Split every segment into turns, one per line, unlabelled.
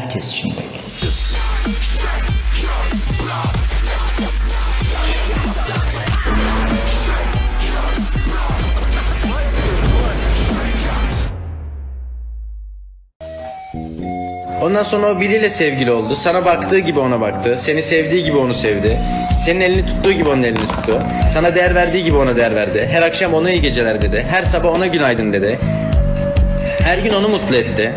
herkes için bekliyor.
Ondan sonra o biriyle sevgili oldu. Sana baktığı gibi ona baktı. Seni sevdiği gibi onu sevdi. Senin elini tuttuğu gibi onun elini tuttu. Sana değer verdiği gibi ona değer verdi. Her akşam ona iyi geceler dedi. Her sabah ona günaydın dedi. Her gün onu mutlu etti.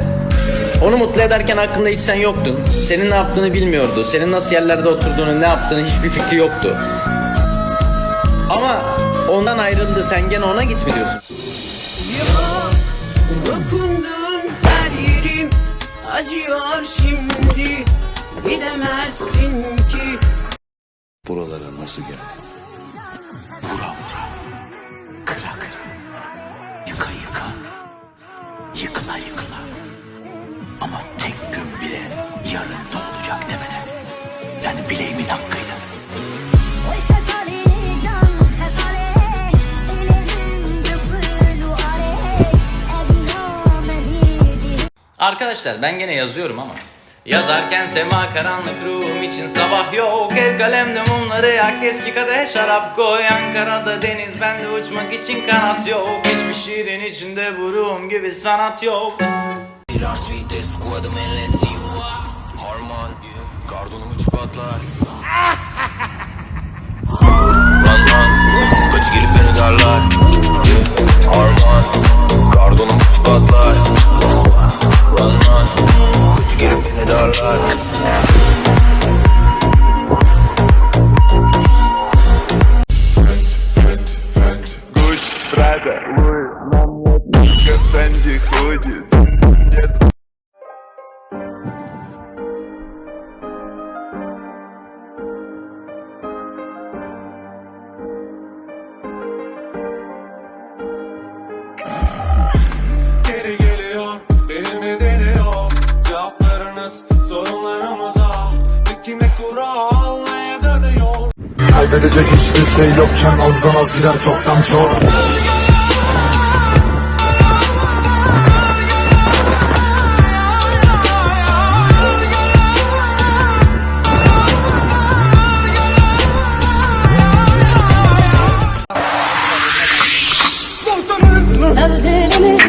Onu mutlu ederken aklında hiç sen yoktun. Senin ne yaptığını bilmiyordu. Senin nasıl yerlerde oturduğunu, ne yaptığını hiçbir fikri yoktu. Ama ondan ayrıldı. Sen gene ona git mi diyorsun?
Dokundun her yerim acıyor şimdi Gidemezsin ki
Buralara nasıl geldin?
Vura vura. Kıra kıra. Yıka yıka. Yıkıla yıkıla ama tek gün bile yarın da olacak demedim. Yani bileğimin
hakkıydı.
Arkadaşlar ben gene yazıyorum ama. Yazarken sema karanlık ruhum için sabah yok. El kalemle mumları yak. Eski kadeh şarap koy Ankara'da deniz. Bende uçmak için kanat yok. Hiçbir şiirin içinde bu ruhum gibi sanat yok.
Harman Kardonum üç patlar Run run Kaç gelip beni darlar Yeah. Harman Kardonum üç patlar Run run Kaç gelip beni darlar
Gucci, Prada, Louis, на мне Санди ходит
Kaybedecek hiç kimse yokken azdan az gider çoktan çok.
Love